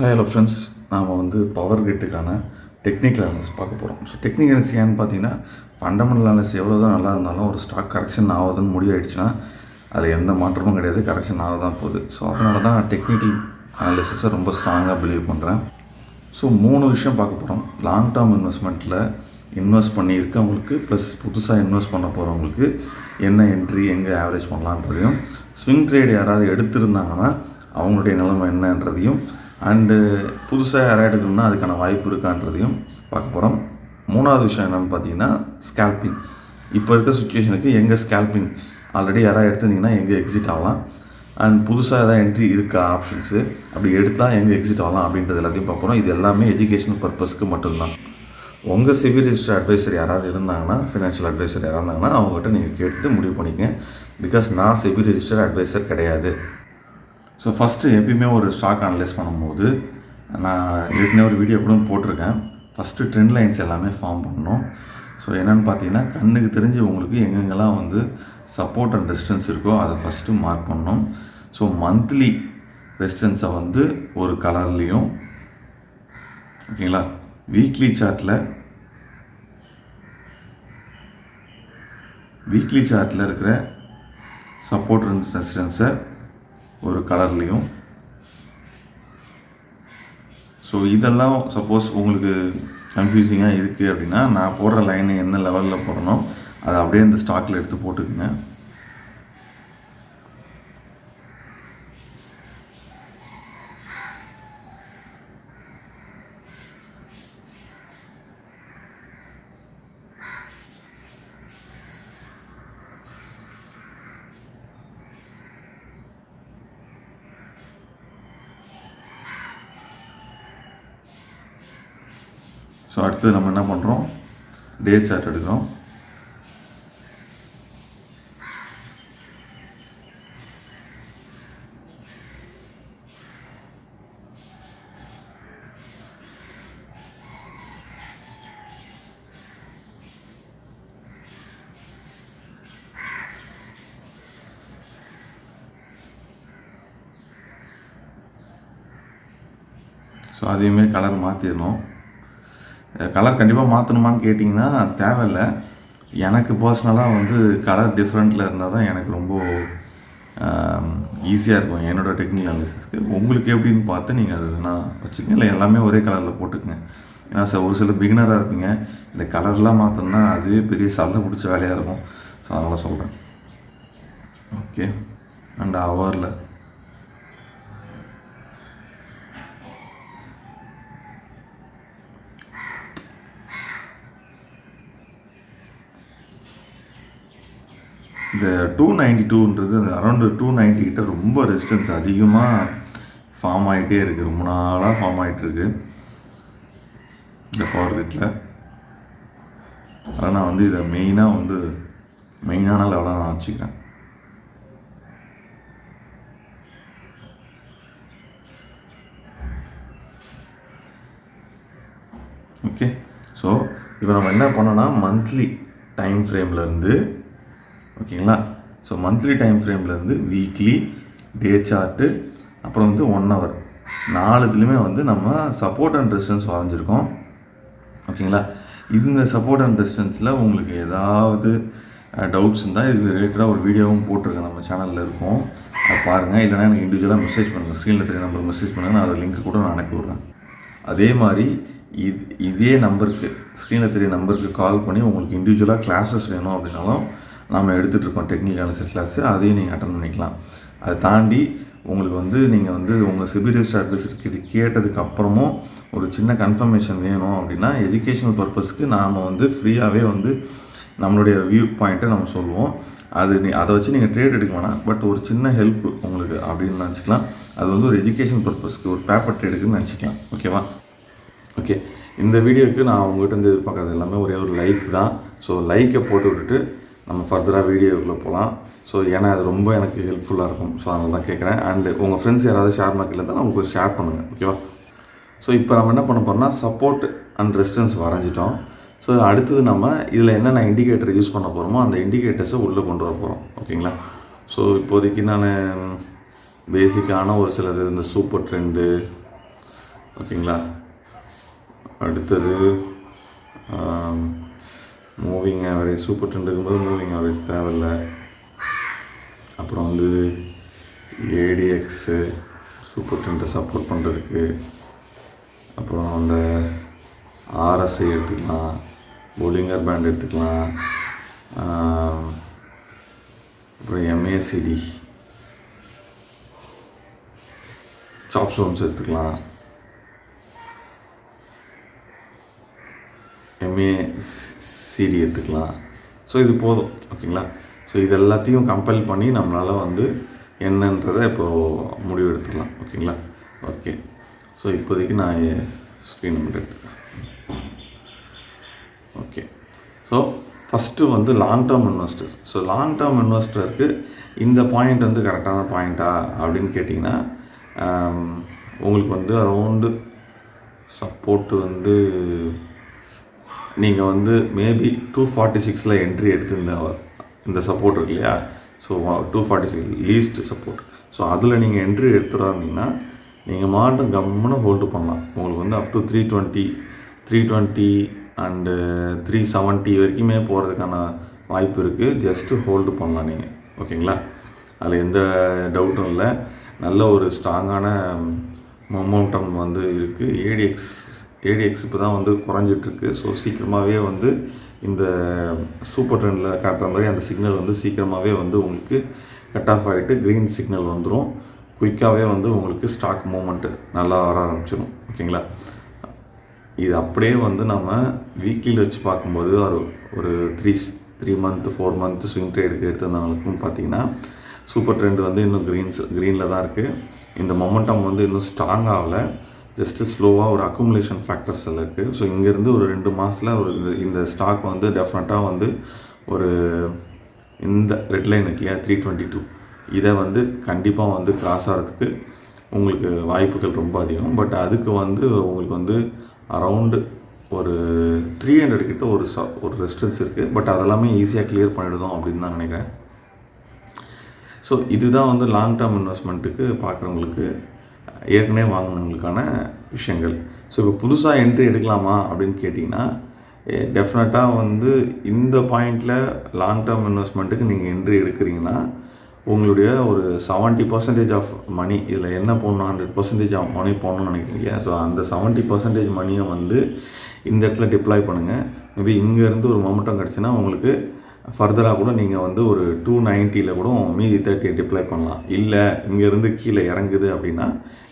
Hi hello friends நாம் வந்து power கிட்டுக்கான technical analysis பார்க்க போகிறோம் ஸோ டெக்னிக்கல் அனாலிசிஸ் ஏன்னு பார்த்தீங்கன்னா ஃபண்டமெண்டல் அனாலிசிஸ் எவ்வளோ தான் நல்லா இருந்தாலும் ஒரு ஸ்டாக் கரெக்ஷன் ஆகுதுன்னு முடிவாயிடுச்சுன்னா அதில் எந்த மாற்றமும் கிடையாது. கரெக்ஷன் ஆக தான் போகுது. ஸோ அதனால தான் நான் டெக்னிக்கல் அனாலிசிஸை ரொம்ப ஸ்ட்ராங்காக பிலீவ் பண்ணுறேன் ஸோ மூணு விஷயம் பார்க்க போகிறோம் லாங் டேர்ம் இன்வெஸ்ட்மெண்ட்டில் இன்வெஸ்ட் பண்ணியிருக்கவங்களுக்கு ப்ளஸ் புதுசாக இன்வெஸ்ட் பண்ண போகிறவங்களுக்கு என்ன என்ட்ரி எங்கே ஆவரேஜ் பண்ணலான்றதையும் ஸ்விங் ட்ரேட் யாராவது எடுத்திருந்தாங்கன்னா அவங்களுடைய நிலைமை என்னன்றதையும் அண்டு புதுசாக யாராவது எடுக்கணும்னா அதுக்கான வாய்ப்பு இருக்கான்றதையும் பார்க்க போகிறோம் மூணாவது விஷயம் என்னென்னு பார்த்தீங்கன்னா ஸ்கேல்பிங் இப்போ இருக்க சுச்சுவேஷனுக்கு எங்கே ஸ்கேல்பிங் ஆல்ரெடி யாராவது எடுத்திருந்தீங்கன்னா எங்கே எக்ஸிட் ஆகலாம். அண்ட் புதுசாக எதாவது என்ட்ரி இருக்கா ஆப்ஷன்ஸு அப்படி எடுத்தால் எங்கே எக்ஸிட் ஆகலாம் அப்படின்றது எல்லாத்தையும் பார்க்குறோம் இது எல்லாமே எஜுகேஷன் பர்பஸ்க்கு மட்டும்தான். உங்கள் சிவில் ரிஜிஸ்டர் அட்வைசர் யாராவது இருந்தாங்கன்னா ஃபினான்ஷியல் அட்வைசர் யாராக இருந்தாங்கன்னா அவங்ககிட்ட நீங்கள் கேட்டு முடிவு பண்ணிக்கங்க. பிகாஸ் நான் சிவில் ரிஜிஸ்டர் அட்வைசர் கிடையாது. ஸோ ஃபஸ்ட்டு எப்பயுமே ஒரு ஸ்டாக் அனலைஸ் பண்ணும்போது நான் ஏற்கனவே ஒரு வீடியோ கூட போட்டிருக்கேன். ஃபஸ்ட்டு ட்ரெண்ட் லைன்ஸ் எல்லாமே ஃபார்ம் பண்ணணும். ஸோ என்னென்னு பார்த்தீங்கன்னா கண்ணுக்கு தெரிஞ்சு உங்களுக்கு எங்கெங்கெல்லாம் வந்து சப்போர்ட் அண்ட் ரெசிஸ்டன்ஸ் இருக்கோ அதை ஃபஸ்ட்டு மார்க் பண்ணணும். ஸோ மந்த்லி ரெசிஸ்டன்ஸை வந்து ஒரு கலர்லேயும் ஓகேங்களா? வீக்லி சார்ட்டில் வீக்லி சார்ட்டில் இருக்கிற சப்போர்ட் ரெசிஸ்டன்ஸை ஒரு கலர்லேயும். ஸோ இதெல்லாம் சப்போஸ் உங்களுக்கு கன்ஃபியூசிங்காக இருக்குது அப்படின்னா நான் போடுற லைனை என்ன லெவலில் போடணும் அதை அப்படியே இந்த ஸ்டாக்கில் எடுத்து போட்டுக்குங்க. ஸோ அடுத்து நம்ம என்ன பண்ணுறோம் டே சார்ட் எடுக்கிறோம். ஸோ அதையுமே கலர் மாற்றிடணும் கலர் கண்டிப்பாக மாற்றணுமான்னு கேட்டிங்கன்னா தேவையில்லை. எனக்கு பர்சனலாக வந்து கலர் டிஃப்ரெண்ட்டில் இருந்தால் தான் எனக்கு ரொம்ப ஈஸியாக இருக்கும். என்னோடய டெக்னிக்கல் அனாலிசிஸ்க்கு உங்களுக்கு எப்படின்னு பார்த்து நீங்கள் அது நான் வச்சுக்கோங்க. இல்லை எல்லாமே ஒரே கலரில் போட்டுக்கங்க. ஏன்னா சார் ஒரு சில பிகினராக இருப்பீங்க. இந்த கலர்லாம் மாற்றணும்னா அதுவே பெரிய சல்ல பிடிச்ச வேலையாக இருக்கும். ஸோ அதனால் சொல்கிறேன் ஓகே அண்ட் ஹவரில் இந்த டூ நைன்டி டூன்றது அந்த அரௌண்டு டூ நைன்டி கிட்ட ரொம்ப ரெசிஸ்டன்ஸ் அதிகமாக ஃபார்ம் ஆகிட்டே இருக்குது ரொம்ப நாளாக ஃபார்ம் ஆகிட்டுருக்கு இந்த பவர் கிட்டில் அதனால் நான் வந்து இதை மெயினாக வந்து மெயினான லெவலாக நான் வச்சுக்கிறேன். ஓகே ஸோ இப்போ நம்ம என்ன பண்ணோன்னா மந்த்லி டைம் ஃப்ரேம்லேருந்து ஓகேங்களா? ஸோ மந்த்லி டைம் ஃப்ரேம்லேருந்து வீக்லி டே சார்ட்டு அப்புறம் வந்து ஒன் ஹவர் நாலு இதுலேயுமே வந்து நம்ம சப்போர்ட் அண்ட் ரெசிஸ்டன்ஸ் வரைஞ்சிருக்கோம். ஓகேங்களா? இந்த சப்போர்ட் அண்ட் ரெசிஸ்டன்ஸில் உங்களுக்கு ஏதாவது டவுட்ஸ் இருந்தால் இது ரிலேட்டடாக ஒரு வீடியோவும் போட்டிருக்கேன். நம்ம சேனலில் இருக்கும். அதை பாருங்கள் இல்லைனா எனக்கு இண்டிவிஜுவலாக மெசேஜ் பண்ணுங்கள் ஸ்க்ரீனில் தெரிய நம்பர் மெசேஜ் பண்ணுங்கள் நான் அதை லிங்க் கூட நான் அனுப்பி விட்றேன். அதே மாதிரி இது இதே நம்பருக்கு ஸ்க்ரீனில் தெரிய நம்பருக்கு கால் பண்ணி உங்களுக்கு இண்டிவிஜுவலாக கிளாஸஸ் வேணும் அப்படின்னாலும் நாம் எடுத்துகிட்ருக்கோம் டெக்னிக்கல் அனாலிசிஸ் கிளாஸு அதையும் நீங்கள் அட்டன் பண்ணிக்கலாம். அதை தாண்டி உங்களுக்கு வந்து நீங்கள் வந்து உங்கள் சிபில் ரிஜிஸ்டர் அட்வைசர் கிட்ட கேட்டதுக்கு அப்புறமும் ஒரு சின்ன கன்ஃபர்மேஷன் வேணும் அப்படின்னா எஜுகேஷனல் பர்பஸ்க்கு நாம் வந்து ஃப்ரீயாகவே வந்து நம்மளுடைய வியூ பாயிண்ட்டை நம்ம சொல்லுவோம். அது நீ அதை வச்சு நீங்கள் ட்ரேட் எடுக்க வேணாம். பட் ஒரு சின்ன ஹெல்ப் உங்களுக்கு அப்படின்னு நினச்சிக்கலாம். அது வந்து ஒரு எஜுகேஷன் பர்பஸ்க்கு ஒரு பேப்பர் ட்ரேடுக்குன்னு நினச்சிக்கலாம். ஓகேவா ஓகே இந்த வீடியோவுக்கு நான் உங்கள்கிட்ட இருந்து எதிர்பார்க்குறது எல்லாமே ஒரே ஒரு லைக் தான். ஸோ லைக்கை போட்டு விட்டுட்டு நம்ம ஃபர்தராக வீடியோக்குள்ளே போகலாம் ஸோ ஏன்னா அது ரொம்ப எனக்கு ஹெல்ப்ஃபுல்லாக இருக்கும். ஸோ அதனால தான் கேட்குறேன் அண்டு உங்கள் ஃப்ரெண்ட்ஸ் யாராவது ஷேர் மார்க்கெட்டில் இருந்தால் நமக்கு ஷேர் பண்ணுங்கள் ஓகேவா ஸோ இப்போ நம்ம என்ன பண்ண போகிறோம்னா சப்போர்ட் அண்ட் ரெசிஸ்டன்ஸ் வரைஞ்சிட்டோம். ஸோ அடுத்தது நம்ம இதில் என்னென்ன இண்டிகேட்டர் யூஸ் பண்ண போகிறோமோ அந்த இண்டிகேட்டர்ஸை உள்ளே கொண்டு வர போகிறோம் ஓகேங்களா ஸோ இப்போதைக்கு நான் பேசிக்கான ஒரு சிலது இந்த சூப்பர் ட்ரெண்டு ஓகேங்களா அடுத்தது மூவிங் ஆவரேஜ் சூப்பர் டென் இருக்கும்போது மூவிங் ஆவரேஜ் தேவையில்லை. அப்புறம் வந்து ஏடிஎக்ஸு சூப்பர் டென்ட்டை சப்போர்ட் பண்ணுறதுக்கு அப்புறம் அந்த ஆர்எஸ்ஐ எடுத்துக்கலாம் போலிங்கர் பேண்ட் எடுத்துக்கலாம் அப்புறம் எம்ஏசிடி சாப் ஸ்டோன்ஸ் எடுத்துக்கலாம். எம்ஏ சீடி எடுத்துக்கலாம். ஸோ இது போதும். ஓகேங்களா? ஸோ இது எல்லாத்தையும் கம்பைல் பண்ணி நம்மளால் வந்து என்னன்றதை இப்போது முடிவு எடுத்துக்கலாம். ஓகேங்களா? ஓகே ஸோ இப்போதைக்கு நான் ஸ்க்ரீன் நம்பர் எடுத்துக்கிறேன். ஓகே ஸோ ஃபஸ்ட்டு வந்து long term investor so long term இன்வெஸ்டருக்கு இந்த பாயிண்ட் வந்து கரெக்டான பாயிண்ட்டா அப்படின்னு கேட்டிங்கன்னா உங்களுக்கு வந்து அரௌண்டு சப்போர்ட்டு வந்து நீங்கள் வந்து மேபி டூ ஃபார்ட்டி சிக்ஸில் என்ட்ரி எடுத்து இந்த இந்த சப்போர்ட் இருக்கு இல்லையா so two forty six least support so அதில் நீங்கள் என்ட்ரி எடுத்துடாருந்தீங்கன்னா நீங்கள் மாட்டும் கம்முன்னு ஹோல்டு பண்ணலாம். உங்களுக்கு வந்து up to three twenty three twenty and three seventy வரைக்குமே போகிறதுக்கான வாய்ப்பு இருக்குது ஜஸ்ட்டு ஹோல்டு பண்ணலாம் நீங்கள் ஓகேங்களா? அதில் எந்த டவுட்டும் இல்லை. நல்ல ஒரு ஸ்ட்ராங்கான மொமெண்டம் வந்து இருக்குது ஏடிஎக்ஸ் ஏடிஎக்ஸ் இப்போ தான் வந்து குறைஞ்சிட்ருக்கு. ஸோ சீக்கிரமாகவே வந்து இந்த சூப்பர் ட்ரெண்டில் காட்டுற மாதிரி அந்த சிக்னல் வந்து சீக்கிரமாகவே வந்து உங்களுக்கு கட் ஆஃப் ஆகிட்டு க்ரீன் சிக்னல் வந்துடும் குயிக்காகவே வந்து உங்களுக்கு ஸ்டாக் மூமெண்ட்டு நல்லா வர ஆரம்பிச்சிடும் ஓகேங்களா? இது அப்படியே வந்து நம்ம வீக்லியில் வச்சு பார்க்கும்போது ஒரு ஒரு three three month four month swing ட்ரேடுக்கு எடுத்திருந்தவங்களுக்கும் பார்த்தீங்கன்னா சூப்பர் ட்ரெண்ட் வந்து இன்னும் க்ரீன்ஸ் க்ரீனில் தான் இருக்குது இந்த மொமெண்டம் வந்து இன்னும் ஸ்ட்ராங் ஆகலை. ஜஸ்ட்டு ஸ்லோவாக ஒரு அக்குமுலேஷன் ஃபேக்டர்ஸ் இருக்குது ஸோ இங்கேருந்து ஒரு ரெண்டு மாதத்தில் ஒரு இந்த இந்த ஸ்டாக் வந்து டெஃபினட்டாக வந்து ஒரு இந்த ரெட் லைன் இருக்கு இல்லையா த்ரீ டுவெண்ட்டி டூ இதை வந்து கண்டிப்பாக வந்து கிராஸ் ஆகிறதுக்கு உங்களுக்கு வாய்ப்புகள் ரொம்ப அதிகம். பட் அதுக்கு வந்து உங்களுக்கு வந்து அரவுண்டு ஒரு த்ரீ ஹண்ட்ரட் கிட்ட ஒரு ச ஒரு ரெஸ்டன்ஸ் இருக்குது பட் அதெல்லாமே ஈஸியாக கிளியர் பண்ணிவிடுதோம் அப்படின்னு தான் நினைக்கிறேன். ஸோ இதுதான் வந்து லாங் டேர்ம் இன்வெஸ்ட்மெண்ட்டுக்கு பார்க்குறவங்களுக்கு ஏற்கனவே வாங்கினவங்களுக்கான விஷயங்கள். ஸோ இப்போ புதுசாக என்ட்ரி எடுக்கலாமா அப்படின்னு கேட்டிங்கன்னா டெஃபினட்டாக வந்து இந்த பாயிண்டில் லாங் டேர்ம் இன்வெஸ்ட்மெண்ட்டுக்கு நீங்கள் என்ட்ரி எடுக்கிறீங்கன்னா உங்களுடைய ஒரு செவன்ட்டி பர்சன்டேஜ் ஆஃப் மணி இதில் என்ன போடணும் ஹண்ட்ரட் பர்சன்டேஜ் ஆஃப் மணி போடணும்னு நினைக்கிறீங்க. ஸோ அந்த செவன்ட்டி பர்சன்டேஜ் மணியை வந்து இந்த இடத்துல டிப்ளாய் பண்ணுங்கள் மேபி இங்கேருந்து ஒரு மொமெண்டம் கிடச்சுன்னா உங்களுக்கு ஃபர்தராக கூட நீங்கள் வந்து ஒரு டூ நைன்ட்டியில் கூட மீதி தேர்ட்டியை டிப்ளை பண்ணலாம். இல்லை இங்கேருந்து கீழே இறங்குது அப்படின்னா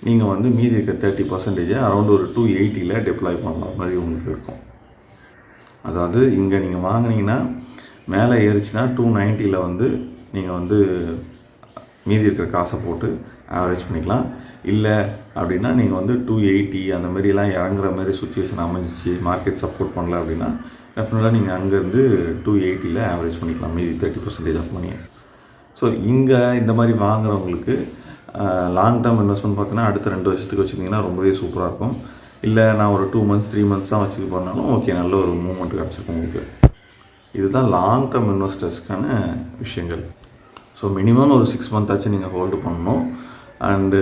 நீங்கள் வந்து மீதி இருக்க தேர்ட்டி பர்சன்டேஜை அரௌண்ட் ஒரு டூ எயிட்டியில் டிப்ளாய் பண்ணலாம். மாதிரி உங்களுக்கு இருக்கும். அதாவது இங்கே நீங்கள் வாங்குனீங்கன்னா மேலே ஏறிச்சுன்னா டூ நைன்ட்டியில் வந்து நீங்கள் வந்து மீதி இருக்கிற காசை போட்டு ஆவரேஜ் பண்ணிக்கலாம். இல்லை அப்படின்னா நீங்கள் வந்து டூ எயிட்டி அந்த மாதிரிலாம் இறங்குற மாதிரி சுச்சுவேஷன் அமைஞ்சிச்சு மார்க்கெட் சப்போர்ட் பண்ணல அப்படின்னா டெஃபினட்டாக நீங்கள் அங்கேருந்து டூ எயிட்டியில் ஆவரேஜ் பண்ணிக்கலாம். மீதி தேர்ட்டி பர்சன்டேஜ் ஆஃப் மணியை ஸோ இங்கே இந்த மாதிரி வாங்குறவங்களுக்கு லாங் டேர்ம் இன்வெஸ்ட்மெண்ட் பார்த்தீங்கன்னா அடுத்த ரெண்டு வருஷத்துக்கு வச்சுருந்தீங்கன்னா ரொம்பவே சூப்பராக இருக்கும். இல்லை நான் ஒரு டூ மந்த்ஸ் த்ரீ மந்த்ஸ் தான் வச்சுக்க போனாலும் ஓகே நல்ல ஒரு மூமெண்ட் கிடச்சிருக்கும் உங்களுக்கு. இதுதான் லாங் டேர்ம் இன்வெஸ்டர்ஸ்க்கான விஷயங்கள். ஸோ மினிமம் ஒரு சிக்ஸ் மந்த் ஆச்சு நீங்கள் ஹோல்டு பண்ணணும். அண்டு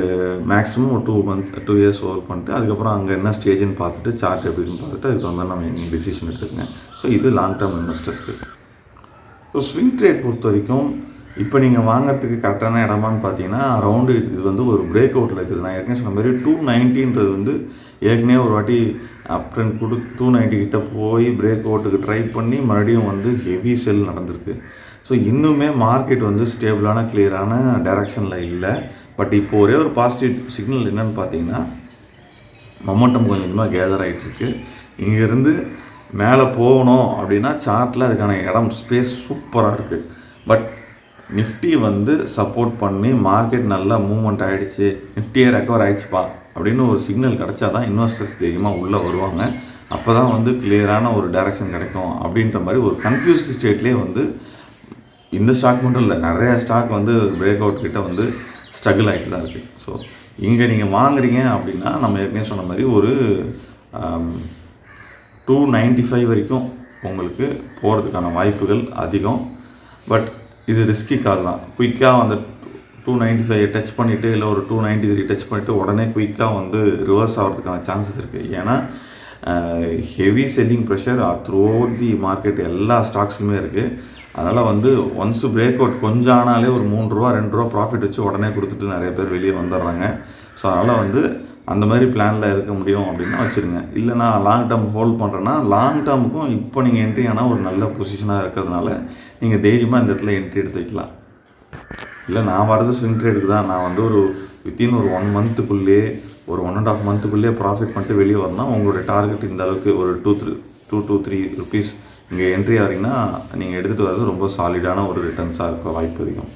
மேக்ஸிமம் ஒரு two month two years work பண்ணிட்டு அதுக்கப்புறம் அங்கே என்ன ஸ்டேஜ்னு பார்த்துட்டு சார்ட் எப்படின்னு பார்த்துட்டு அதுக்கு வந்து நம்ம டிசிஷன் எடுத்துக்கங்க. ஸோ இது லாங் டேர்ம் இன்வெஸ்டர்ஸ்க்கு ஸோ ஸ்விங் ட்ரேட் பொறுத்த வரைக்கும் இப்போ நீங்கள் வாங்குறதுக்கு கரெக்டான இடமான்னு பார்த்தீங்கன்னா அரௌண்டு இது வந்து ஒரு பிரேக் அவுட்டில் இருக்குது. நான் ஏற்கனவே சொன்ன மாதிரி டூ நைன்ட்டின்றது வந்து ஏற்கனவே ஒரு வாட்டி அப் கொடு டூ நைன்ட்டி கிட்ட போய் பிரேக் அவுட்டுக்கு ட்ரை பண்ணி மறுபடியும் வந்து ஹெவி செல் நடந்திருக்கு. ஸோ இன்னுமே மார்க்கெட் வந்து ஸ்டேபிளான கிளியரான டைரக்ஷனில் இல்லை. பட் இப்போ ஒரே ஒரு பாசிட்டிவ் சிக்னல் என்னென்னு பார்த்தீங்கன்னா மொமெண்டம் கொஞ்சம் கொஞ்சமாக கேதர் ஆகிட்டுருக்கு இங்கேருந்து மேலே போகணும் அப்படின்னா சார்ட்டில் அதுக்கான இடம் ஸ்பேஸ் சூப்பராக இருக்குது பட் நிஃப்டி வந்து சப்போர்ட் பண்ணி மார்க்கெட் நல்லா மூவ்மெண்ட் ஆகிடுச்சு நிஃப்டியே ரெக்கவர் ஆகிடுச்சுப்பா அப்படின்னு ஒரு சிக்னல் கிடச்சா தான் இன்வெஸ்டர்ஸ் தைரியமாக உள்ளே வருவாங்க. அப்போ தான் வந்து கிளியரான ஒரு டைரக்ஷன் கிடைக்கும் அப்படின்ற மாதிரி ஒரு கன்ஃபியூஸ்ட் ஸ்டேட்லேயே வந்து இந்த ஸ்டாக் மட்டும் இல்லை நிறைய ஸ்டாக் வந்து பிரேக் அவுட் கிட்ட வந்து ஸ்ட்ரகிள் ஆகிட்டு தான் இருக்குது ஸோ இங்கே நீங்கள் வாங்குறீங்க அப்படின்னா நம்ம ஏற்கனவே சொன்ன மாதிரி ஒரு டூ நைன்டி ஃபைவ் வரைக்கும் உங்களுக்கு போகிறதுக்கான வாய்ப்புகள் அதிகம். பட் இது ரிஸ்கி கால் தான். குயிக்காக அந்த டூ நைன்ட்டி ஃபைவ் டச் பண்ணிவிட்டு இல்லை ஒரு டூ நைன்ட்டி த்ரீ டச் பண்ணிவிட்டு உடனே குயிக்காக வந்து ரிவர்ஸ் ஆகிறதுக்கான சான்சஸ் இருக்குது ஏன்னா heavy selling pressure through the market எல்லா ஸ்டாக்ஸுமே இருக்குது அதனால் வந்து ஒன்ஸ் பிரேக் அவுட் கொஞ்சம் ஆனாலே ஒரு மூணு ரூபா ரெண்டு ரூபா ப்ராஃபிட் வச்சு உடனே கொடுத்துட்டு நிறைய பேர் வெளியே வந்துடுறாங்க. ஸோ அதனால் வந்து அந்த மாதிரி பிளானில் இருக்க முடியும் அப்படின்னா வச்சுருங்க. இல்லை நான் லாங் டேர்ம் ஹோல்ட் பண்ணுறேன்னா லாங் டேர்முக்கும் இப்போ நீங்கள் என்ட்ரி ஆனால் ஒரு நல்ல பொசிஷனாக இருக்கிறதுனால நீங்கள் தைரியமாக இந்த இடத்துல என்ட்ரி எடுத்து வைக்கலாம். இல்லை நான் வரது ஸ்விங் ட்ரேடுக்கு தான். நான் வந்து ஒரு வித்தின் ஒரு ஒன் மந்த்துக்குள்ளே ஒரு ஒன் அண்ட் ஆஃப் மந்த்துக்குள்ளேயே ப்ராஃபிட் பண்ணிட்டு வெளியே வரணும் உங்களுடைய டார்கெட் இந்த அளவுக்கு ஒரு two three two two three rupees இங்கே என்ட்ரி ஆகிறீங்கன்னா நீங்கள் எடுத்துகிட்டு வர்றது ரொம்ப சாலிடான ஒரு ரிட்டர்ன்ஸாக இருக்க வாய்ப்பு அதிகம்.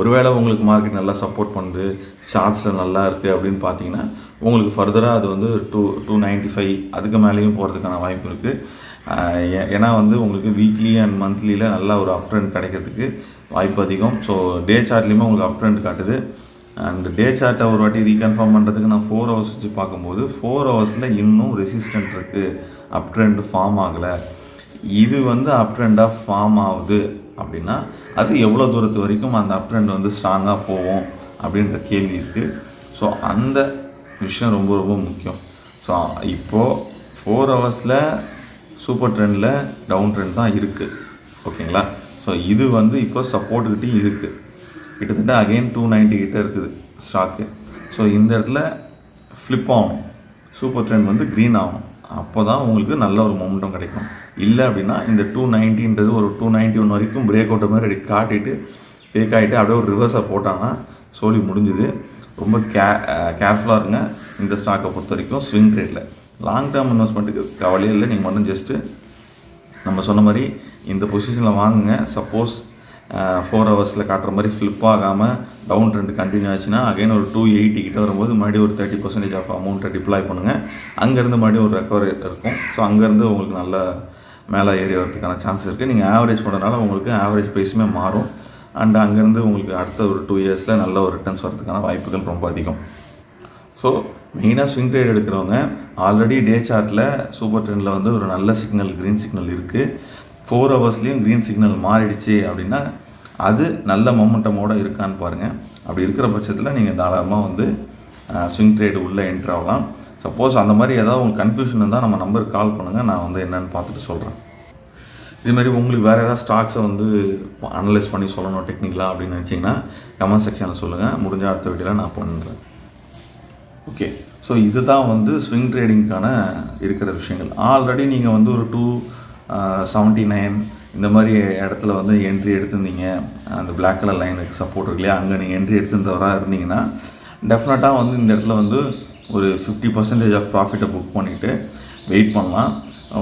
ஒருவேளை உங்களுக்கு மார்க்கெட் நல்லா சப்போர்ட் பண்ணுது. ஷார்ட்ஸில் நல்லா இருக்குது அப்படின்னு பார்த்தீங்கன்னா உங்களுக்கு ஃபர்தராக அது வந்து டூ டூ நைன்ட்டி ஃபைவ் அதுக்கு மேலேயும் போகிறதுக்கான வாய்ப்பு இருக்குது ஏன்னா வந்து உங்களுக்கு வீக்லி அண்ட் மந்த்லியில் நல்லா ஒரு அப் ட்ரெண்ட் கிடைக்கிறதுக்கு வாய்ப்பு அதிகம். ஸோ டே சார்ட்லேயுமே உங்களுக்கு அப் ட்ரெண்ட் காட்டுது. அண்ட் டே சார்ட்டை ஒரு வாட்டி ரீகன்ஃபார்ம் பண்ணுறதுக்கு நான் ஃபோர் ஹவர்ஸ் வச்சு பார்க்கும்போது ஃபோர் ஹவர்ஸில் இன்னும் ரெசிஸ்டன்ட் இருக்குது அப் ட்ரெண்ட் ஃபார்ம் ஆகலை. இது வந்து அப் ட்ரெண்டாக ஃபார்ம் ஆகுது அப்படின்னா அது எவ்வளோ தூரத்து வரைக்கும் அந்த அப் ட்ரெண்ட் வந்து ஸ்ட்ராங்காக போகும். அப்படின்ற கேள்வி இருக்குது ஸோ அந்த விஷயம் ரொம்ப ரொம்ப முக்கியம். ஸோ இப்போது ஃபோர் ஹவர்ஸில் சூப்பர் ட்ரெண்டில் டவுன் ட்ரெண்ட் தான் இருக்குது ஓகேங்களா? ஸோ இது வந்து இப்போ சப்போர்ட்டுக்கிட்டையும் இருக்குது கிட்டத்தட்ட அகைன் டூ நைன்ட்டி கிட்ட இருக்குது ஸ்டாக்கு ஸோ இந்த இடத்துல ஃப்ளிப் ஆகணும் சூப்பர் ட்ரெண்ட் வந்து க்ரீன் ஆகணும் அப்போ தான் உங்களுக்கு நல்ல ஒரு மொமெண்டம் கிடைக்கும். இல்லை அப்படின்னா இந்த டூ நைன்ட்டின்றது ஒரு டூ நைன்ட்டி ஒன் வரைக்கும் பிரேக் அவுட் மாதிரி காட்டிட்டு ஃபேக் ஆகிட்டு அப்படியே ஒரு ரிவர்ஸை போட்டாங்கன்னா சோலி முடிஞ்சுது. ரொம்ப கே கேர்ஃபுல்லாக இருங்க. இந்த ஸ்டாக்கை பொறுத்த வரைக்கும் ஸ்விங் ரேட்டில் லாங் டேர்ம் இன்வெஸ்ட்மெண்ட்டுக்கு கவலையே இல்லை. நீங்கள் மட்டும் ஜஸ்ட்டு நம்ம சொன்ன மாதிரி இந்த பொசிஷனில் வாங்குங்க. சப்போஸ் ஃபோர் ஹவர்ஸில் காட்டுற மாதிரி ஃப்ளிப் ஆகாமல் டவுன் ட்ரெண்ட் கண்டினியூ ஆச்சுன்னா அகைன் ஒரு டூ எயிட்டி கிட்ட வரும்போது மறுபடியும் ஒரு தேர்ட்டி பர்சன்டேஜ் ஆஃப் அமௌண்ட்டை டிப்ளாய் பண்ணுங்கள் அங்கேருந்து மறுபடியும் ஒரு ரெக்கவரி இருக்கும். ஸோ அங்கேருந்து உங்களுக்கு நல்ல மேலே ஏறி வரதுக்கான சான்ஸ் இருக்குது நீங்கள் ஆவரேஜ் பண்ணுறதுனால உங்களுக்கு ஆவரேஜ் ப்ரைஸுமே மாறும். அண்ட் அங்கேருந்து உங்களுக்கு அடுத்த ஒரு டூ இயர்ஸில் நல்ல ஒரு ரிட்டர்ன்ஸ் வரதுக்கான வாய்ப்புகள் ரொம்ப அதிகம். ஸோ மெயினாக ஸ்விங் ட்ரேட் எடுக்கிறவங்க ஆல்ரெடி டே சார்ட்டில் சூப்பர் ட்ரெண்டில் வந்து ஒரு நல்ல சிக்னல் க்ரீன் சிக்னல் இருக்குது ஃபோர் ஹவர்ஸ்லேயும் க்ரீன் சிக்னல் மாறிடுச்சு அப்படின்னா அது நல்ல மொமெண்டமோடு இருக்கான்னு பாருங்கள் அப்படி இருக்கிற பட்சத்தில் நீங்கள் தாராளமாக வந்து ஸ்விங் ட்ரேடு உள்ளே என்ட்ரு ஆகலாம். சப்போஸ் அந்த மாதிரி ஏதாவது உங்களுக்கு கன்ஃபியூஷன் இருந்தால் நம்ம நம்பருக்கு கால் பண்ணுங்கள் நான் வந்து என்னென்னு பார்த்துட்டு சொல்கிறேன் இது மாதிரி உங்களுக்கு வேறு ஏதாவது ஸ்டாக்ஸை வந்து அனலைஸ் பண்ணி சொல்லணும் டெக்னிக்கலாக அப்படின்னு நினச்சிங்கன்னா கமெண்ட் செக்ஷனில் சொல்லுங்கள் முடிஞ்ச அடுத்த வீடியோவில் நான் பண்ணுறேன் ஓகே ஸோ இதுதான் வந்து ஸ்விங் ட்ரேடிங்க்கான இருக்கிற விஷயங்கள். ஆல்ரெடி நீங்கள் வந்து ஒரு டூ செவன்ட்டி நைன் இந்த மாதிரி இடத்துல வந்து என்ட்ரி எடுத்திருந்தீங்க. அந்த பிளாக் கலர் லைனுக்கு சப்போர்ட் இருக்கு இல்லையா? அங்கே நீங்கள் என்ட்ரி எடுத்திருந்தவராக இருந்தீங்கன்னா டெஃபினட்டாக வந்து இந்த இடத்துல வந்து ஒரு ஃபிஃப்டி பர்சன்டேஜ் ஆஃப் ப்ராஃபிட்டை புக் பண்ணிவிட்டு வெயிட் பண்ணலாம்.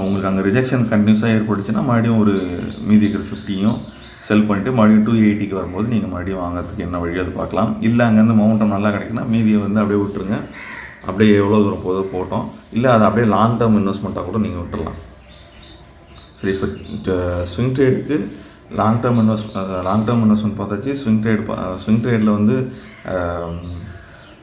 உங்களுக்கு அங்கே ரிஜெக்ஷன் கண்டினியூஸாக ஏற்பட்டுச்சுன்னா மறுபடியும் ஒரு மீதி இருக்கிற ஃபிஃப்டியும் செல் பண்ணிவிட்டு மறுபடியும் டூ எயிட்டிக்கு வரும்போது நீங்கள் மறுபடியும் வாங்குறதுக்கு என்ன வழி அது பார்க்கலாம். இல்லை அங்கேருந்து மௌண்டம் நல்லா கிடைக்குன்னா மீதியை வந்து அப்படியே விட்டுருங்க. அப்படியே எவ்வளோ தூரம் போதோ போட்டோம். இல்லை அதை அப்படியே லாங் டேர்ம் இன்வெஸ்ட்மெண்ட்டாக கூட நீங்கள் விட்டுடலாம் சரி இப்போ swing ட்ரேடுக்கு long term invest long term investment பார்த்தாச்சு. ஸ்விங் ட்ரேட் ஸ்விங் ட்ரேடில் வந்து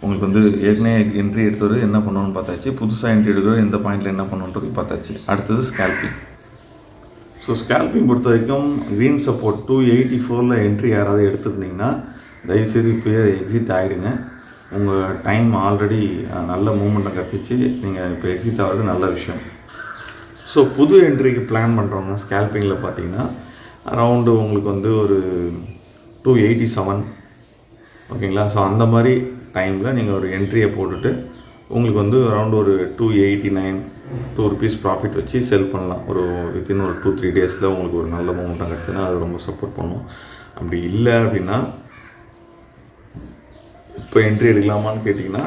உங்களுக்கு வந்து ஏற்கனவே என்ட்ரி எடுத்தவர் என்ன பண்ணணும்னு பார்த்தாச்சு புதுசாக என்ட்ரி எடுக்கிறவர் எந்த பாயிண்டில் என்ன பண்ணணுன்றது பார்த்தாச்சு. அடுத்தது ஸ்கேல்பிங் ஸோ ஸ்கேல்பிங் பொறுத்த வரைக்கும் க்ரீன் சப்போர்ட் டூ எயிட்டி ஃபோரில் என்ட்ரி யாராவது எடுத்துருந்தீங்கன்னா தயவுசெய்து இப்போயே எக்ஸிட் ஆகிடுங்க உங்கள் டைம் ஆல்ரெடி நல்ல மூமெண்ட்டை கிடச்சிச்சு. நீங்கள் இப்போ எக்ஸிட் ஆகிறது நல்ல விஷயம். ஸோ புது என்ட்ரிக்கு பிளான் பண்ணுறவங்க ஸ்கேல்பிங்கில் பார்த்தீங்கன்னா அரவுண்டு உங்களுக்கு வந்து ஒரு டூ எயிட்டி செவன் ஓகேங்களா ஸோ அந்த மாதிரி டைமில் நீங்கள் ஒரு என்ட்ரியை போட்டுட்டு உங்களுக்கு வந்து அரௌண்ட் ஒரு two eighty nine two rupees profit வச்சு செல் பண்ணலாம். ஒரு வித்தின் ஒரு டூ த்ரீ டேஸில் உங்களுக்கு ஒரு நல்ல மூமெண்ட்டாக கிடச்சுன்னா அது ரொம்ப சப்போர்ட் பண்ணும். அப்படி இல்லை அப்படின்னா இப்போ என்ட்ரி எடுக்கலாமான்னு கேட்டிங்கன்னா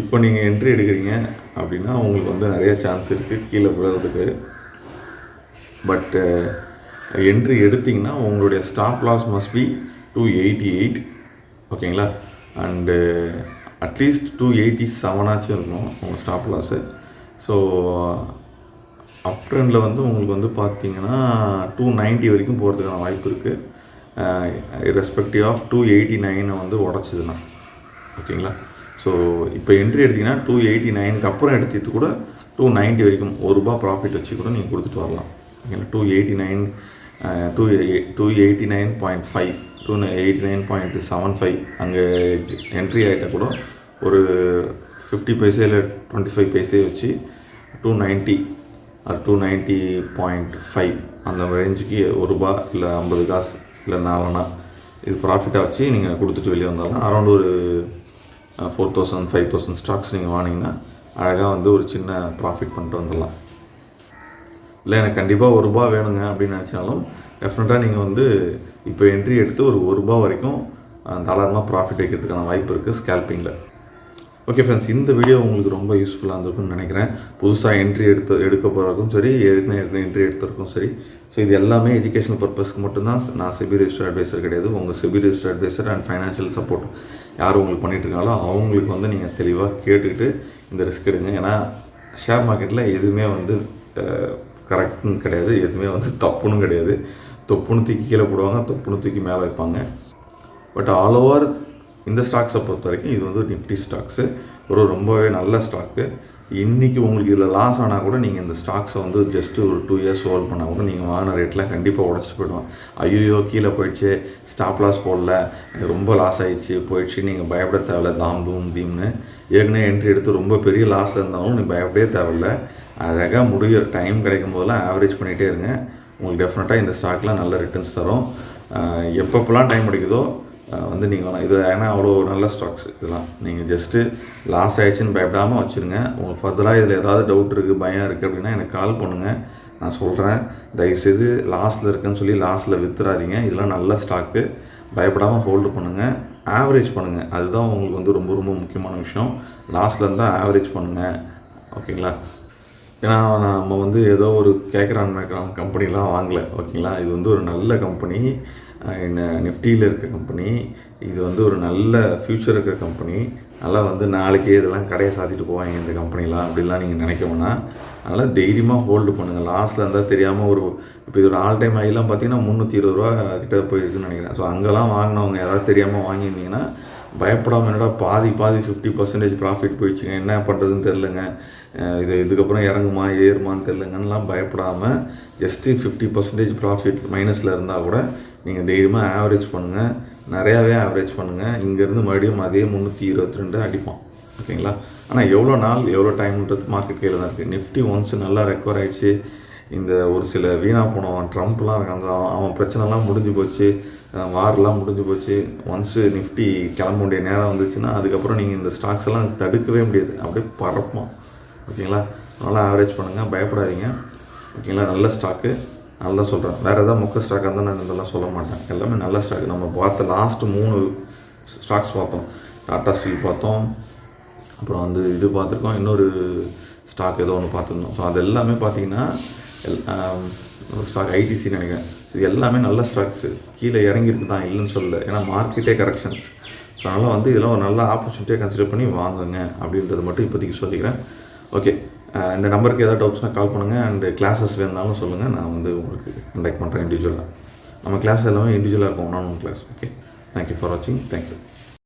இப்போ நீங்கள் என்ட்ரி எடுக்கிறீங்க அப்படின்னா உங்களுக்கு வந்து நிறைய சான்ஸ் இருக்குது கீழே விழுறதுக்கு. பட்டு என்ட்ரி எடுத்திங்கன்னா உங்களுடைய stop loss must be two eighty eight ஓகேங்களா and at least two eighty செவனாச்சும் இருக்கும் உங்கள் ஸ்டாப் லாஸு ஸோ அப் ட்ரெண்டில் வந்து உங்களுக்கு வந்து பார்த்தீங்கன்னா டூ நைன்ட்டி வரைக்கும் போகிறதுக்கான வாய்ப்பு இருக்குது ரெஸ்பெக்டிவ் ஆஃப் டூ எயிட்டி நைனை வந்து உடச்சிதுண்ணா ஓகேங்களா ஸோ இப்போ என்ட்ரி எடுத்திங்கன்னா டூ எயிட்டி நைனுக்கு அப்புறம் எடுத்துட்டு கூட டூ நைன்ட்டி வரைக்கும் ஒரு ரூபா ப்ராஃபிட் வச்சு கூட நீங்கள் கொடுத்துட்டு வரலாம். ஓகேங்களா two eighty nine two two eighty nine point five two eighty nine point seven five அங்கே என்ட்ரி ஆகிட்ட கூட ஒரு ஃபிஃப்டி பைசே இல்லை டுவெண்ட்டி ஃபைவ் பைசே வச்சு டூ நைன்ட்டி அது டூ நைன்ட்டி பாயிண்ட் ஃபைவ் அந்த ரேஞ்சுக்கு ஒரு ரூபா இல்லை ஐம்பது காசு இல்லை நாலனா இது ப்ராஃபிட்டாக வச்சு நீங்கள் கொடுத்துட்டு வெளியே வந்தாலும் அரௌண்ட் ஒரு four thousand five thousand stocks நீங்கள் வாங்கினீங்கன்னா அழகாக வந்து ஒரு சின்ன ப்ராஃபிட் பண்ணிட்டு வந்துடலாம். இல்லை எனக்கு கண்டிப்பாக ஒரு ரூபா வேணுங்க அப்படின்னு நினச்சாலும் டெஃபினட்டாக நீங்கள் வந்து இப்போ என்ட்ரி எடுத்து ஒரு ஒரு ரூபா வரைக்கும் தாராளமாக ப்ராஃபிட் வைக்கிறதுக்கான வாய்ப்பு இருக்குது ஸ்கேல்பிங்கில் ஓகே ஃப்ரெண்ட்ஸ் இந்த வீடியோ உங்களுக்கு ரொம்ப யூஸ்ஃபுல்லாக இருந்திருக்கும்னு நினைக்கிறேன். புதுசாக என்ட்ரி எடுத்து எடுக்க போகிறதுக்கும் சரி ஏற்கனவே ஏற்கனவே என்ட்ரி எடுத்திருக்கும் சரி. ஸோ இது எல்லாமே எஜுகேஷனல் பர்பஸ்க்கு மட்டும்தான். நான் செபி ரெஜிஸ்டர் அட்வைசர் கிடையாது. உங்கள் SEBI register advisor and financial support யார் உங்களுக்கு பண்ணிட்டு இருக்காங்களோ அவங்களுக்கு வந்து நீங்கள் தெளிவாக கேட்டுக்கிட்டு இந்த ரிஸ்க் எடுங்க. ஏன்னா ஷேர் மார்க்கெட்டில் எதுவுமே வந்து கரெக்டுன்னு கிடையாது. எதுவுமே வந்து தப்புன்னு கிடையாது. தொப்புன்னு தூக்கி கீழே போடுவாங்க தொப்புன்னு தூக்கி மேலே வைப்பாங்க. பட் ஆல் ஓவர் இந்த ஸ்டாக்ஸை பொறுத்த வரைக்கும் இது வந்து நிஃப்டி ஸ்டாக்ஸு ஒரு ரொம்பவே நல்ல ஸ்டாக்கு இன்றைக்கி உங்களுக்கு இதில் லாஸ் ஆனால் கூட நீங்கள் இந்த ஸ்டாக்ஸை வந்து ஜஸ்ட்டு ஒரு டூ இயர்ஸ் ஹோல்ட் பண்ணால் கூட நீங்கள் வாங்கின ரேட்டில் கண்டிப்பாக உடச்சிட்டு போயிடுவோம் ஐயோ கீழே போயிடுச்சு ஸ்டாப் லாஸ் போடல ரொம்ப லாஸ் ஆயிடுச்சு போயிடுச்சு நீங்கள் பயப்பட தேவையில்ல தாம் தூம் தீம்னு. ஏற்கனவே என்ட்ரி எடுத்து ரொம்ப பெரிய லாஸில் இருந்தாலும் நீங்கள் பயப்படவே தேவையில்ல. அழகாக முடிய டைம் கிடைக்கும் போதெல்லாம் ஆவரேஜ் பண்ணிகிட்டே இருங்க. உங்களுக்கு டெஃபினட்டாக இந்த ஸ்டாக்லாம் நல்ல ரிட்டர்ன்ஸ் தரும். ஆஹ் எப்பப்போலாம் டைம் கிடைக்குதோ வந்து நீங்கள் வேணாம் இது ஏன்னா அவ்வளோ நல்ல ஸ்டாக்ஸ் இதெல்லாம் நீங்கள் ஜஸ்ட்டு லாஸ் ஆகிடுச்சின்னு பயப்படாமல் வச்சுருங்க. உங்களுக்கு ஃபர்தராக இதில் ஏதாவது டவுட் இருக்குது பயம் இருக்குது அப்படின்னா எனக்கு கால் பண்ணுங்கள் நான் சொல்கிறேன் தயவுசெய்து லாஸில் இருக்குன்னு சொல்லி லாஸில் விற்றுறாதீங்க இதெல்லாம் நல்ல ஸ்டாக்கு பயப்படாமல் ஹோல்டு பண்ணுங்கள் ஆவரேஜ் பண்ணுங்கள் அதுதான் உங்களுக்கு வந்து ரொம்ப ரொம்ப முக்கியமான விஷயம். லாஸில் இருந்தால் ஆவரேஜ் பண்ணுங்கள் ஓகேங்களா? ஏன்னா நம்ம வந்து ஏதோ ஒரு கேட்குறான் மேக்ரான் கம்பெனிலாம் வாங்கலை. ஓகேங்களா? இது வந்து ஒரு நல்ல கம்பெனி. என்ன நிஃப்டியில் இருக்க கம்பெனி. இது வந்து ஒரு நல்ல ஃப்யூச்சர் இருக்கிற கம்பெனி. நல்லா வந்து நாளைக்கே இதெல்லாம் கடையை சாத்திட்டு போவாங்க இந்த கம்பெனிலாம் அப்படிலாம் நீங்கள் நினைக்க வேணாம் அதனால் தைரியமாக ஹோல்டு பண்ணுங்கள் லாஸ்ட்டில் இருந்தால் தெரியாமல் ஒரு இப்போ இதோட ஆல் டைம் ஆகிலாம் பார்த்தீங்கன்னா முந்நூற்றி இருபது ரூபா கிட்ட போயிருக்குன்னு நினைக்கிறேன். ஸோ அங்கெல்லாம் வாங்கினவங்க யாராவது தெரியாமல் வாங்கியிருந்தீங்கன்னா பயப்படாமல் என்னடா பாதி பாதி ஃபிஃப்டி பர்சன்டேஜ் ப்ராஃபிட் போயிடுச்சுங்க. என்ன பண்ணுறதுன்னு தெரிலங்க இது இதுக்கப்புறம் இறங்குமா ஏறுமான்னு தெரிலங்கன்னெலாம் பயப்படாமல் ஜஸ்ட்டு ஃபிஃப்டி பர்சன்டேஜ் ப்ராஃபிட் மைனஸில் இருந்தால் கூட நீங்கள் தைரியமாக ஆவரேஜ் பண்ணுங்கள் நிறையாவே ஆவரேஜ் பண்ணுங்கள் இங்கேருந்து மறுபடியும் அதே முந்நூற்றி இருபத்தி ரெண்டு அடிப்பான் ஓகேங்களா? ஆனால் எவ்வளோ நாள் எவ்வளோ டைம்ன்றது மார்க்கெட் கையில் தான் இருக்குது நிஃப்டி ஒன்ஸ் நல்லா ரெக்கவர் ஆகிடுச்சு இந்த ஒரு சில வீணாக போனவன் ட்ரம்ப்லாம் இருக்காங்க அவன் பிரச்சனைலாம் முடிஞ்சு போச்சு. அஹ் வார்லாம் முடிஞ்சு போச்சு. ஒன்ஸு நிஃப்டி கிளம்ப வேண்டிய நேரம் வந்துச்சுன்னா அதுக்கப்புறம் நீங்கள் இந்த ஸ்டாக்ஸ் எல்லாம் தடுக்கவே முடியாது. அப்படியே பறப்போம் ஓகேங்களா? நல்லா ஆவரேஜ் பண்ணுங்கள் பயப்படாதீங்க. ஓகேங்களா? நல்ல ஸ்டாக்கு நல்லா சொல்கிறேன் வேறு எதாவது மொக்க ஸ்டாக்காக இருந்தால் நான் இதெல்லாம் சொல்ல மாட்டேன். எல்லாமே நல்ல ஸ்டாக் நம்ம பார்த்த லாஸ்ட்டு மூணு ஸ்டாக்ஸ் பார்த்தோம். டாட்டா ஸ்டீல் பார்த்தோம். அப்புறம் வந்து இது பார்த்துருக்கோம். இன்னொரு ஸ்டாக் ஏதோ ஒன்று பார்த்துருந்தோம். ஸோ அது எல்லாமே பார்த்தீங்கன்னா எல்- ஸ்டாக் ஐடிசி நினைக்கிறேன். இது எல்லாமே நல்ல ஸ்டாக்ஸு கீழே இறங்கியிருக்கு தான் இல்லைன்னு சொல்லல. ஏன்னா மார்க்கெட்டே கரெக்ஷன்ஸ் ஸோ அதனால் வந்து இதெல்லாம் ஒரு நல்ல ஆப்பர்ச்சுனிட்டியாக கன்சிடர் பண்ணி வாங்குங்க அப்படின்றது மட்டும் இப்போதைக்கு சொல்லிக்கிறேன். ஓகே uh, இந்த நம்பருக்கு ஏதாவது டவுட்ஸ்னால் கால் பண்ணுங்கள் அண்டு கிளாஸஸ் வேணுனாலும் சொல்லுங்கள் நான் வந்து உங்களுக்கு கண்டக்ட் பண்ணுறேன் இண்டிவிஜுவலாக நம்ம கிளாஸ் எல்லாமே இண்டிவிஜுவலாக இருக்கும். One on one class okay thank you for வாட்சிங் தேங்க்யூ